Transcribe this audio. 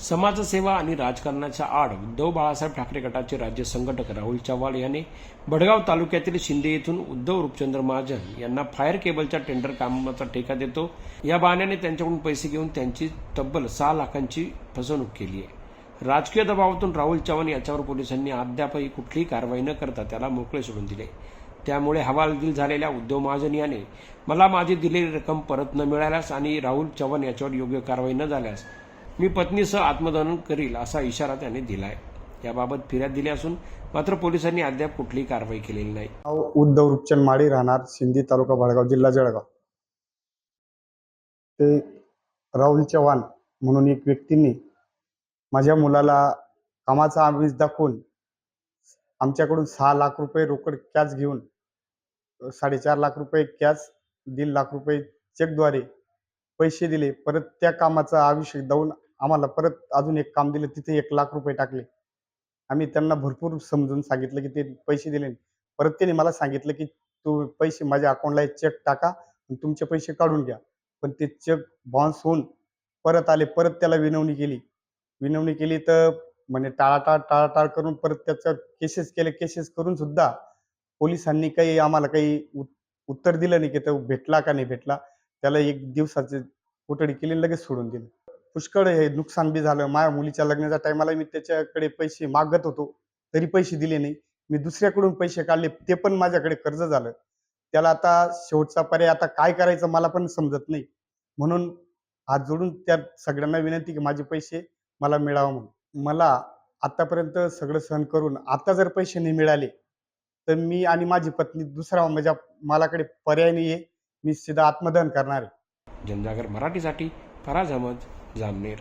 समाजसेवा आणि राजकारणाच्या आड उद्धव बाळासाहेब ठाकरे गटाचे राज्य संघटक राहुल चव्हाण यांनी बडगाव तालुक्यातील शिंदे येथून उद्धव रूपचंद्र महाजन यांना फायर केबलच्या टेंडर कामाचा ठेका देतो. या बहाण्याने त्यांच्याकडून पैसे घेऊन त्यांची तब्बल सहा लाखांची फसवणूक केली आहे. राजकीय दबावातून राहुल चव्हाण याच्यावर पोलिसांनी अद्यापही कुठलीही कारवाई न करता त्याला मोकळे सोडून दिले. त्यामुळे हवालदिल झालेल्या उद्धव महाजन याने मला माझी दिलेली रक्कम परत न मिळाल्यास आणि राहुल चव्हाण याच्यावर योग्य कारवाई न झाल्यास मी पत्नीसह आत्मदहन करील असा इशारा त्याने दिलाय. याबाबत फिर्याद दिली असून मात्र पोलिसांनी अद्याप कुठलीही कारवाई केलेली नाही. उद्धव रूपचंद माळी राहणार सिंधी तालुका बाळगाव जिल्हा जळगाव. ते राहुल चव्हाण म्हणून एक व्यक्तींनी माझ्या मुलाला कामाचा आमिष दाखवून आमच्याकडून सहा लाख रुपये रोकड कॅश घेऊन साडेचार लाख रुपये कॅश दीड लाख रुपये चेकद्वारे पैसे दिले. परत त्या कामाचा आविष्य दावून आम्हाला परत अजून एक काम दिलं तिथे एक लाख रुपये टाकले. आम्ही त्यांना भरपूर समजून सांगितलं की ते पैसे दिले. परत त्याने मला सांगितलं की तू पैसे माझ्या अकाउंटला चेक टाका आणि तुमचे पैसे काढून घ्या. पण ते चेक बाउन्स होऊन परत आले परत त्याला विनवणी केली. विनवणी केली तर म्हणजे टाळाटाळ टाळाटाळ करून परत त्याच्यावर केसेस केले. केसेस करून सुद्धा पोलिसांनी काही आम्हाला काही उत्तर दिलं नाही की तो भेटला का नाही भेटला. त्याला एक दिवसाची कोठडी केली लगेच सोडून दिलं. पुष्कळ हे नुकसान बी झालं. माझ्या मुलीच्या लग्नाच्या टायमाला मी त्याच्याकडे पैसे मागत होतो. तरी पैसे दिले नाही. मी दुसऱ्याकडून पैसे काढले. ते पण माझ्याकडे कर्ज झालं. त्याला आता शेवटचा पर्याय आता काय करायचं मला पण समजत नाही. म्हणून हात जोडून त्या सगळ्यांना विनंती की माझे पैसे मला मिळावं म्हणून. मला आतापर्यंत सगळं सहन करून आता जर पैसे नाही मिळाले तर मी आणि माझी पत्नी दुसरा माझ्या मलाकडे पर्याय नाही आहे मी सीधा आत्मदहन करणार आहे. जनजागर मराठीसाठी फराज अहमद. ዛምኔር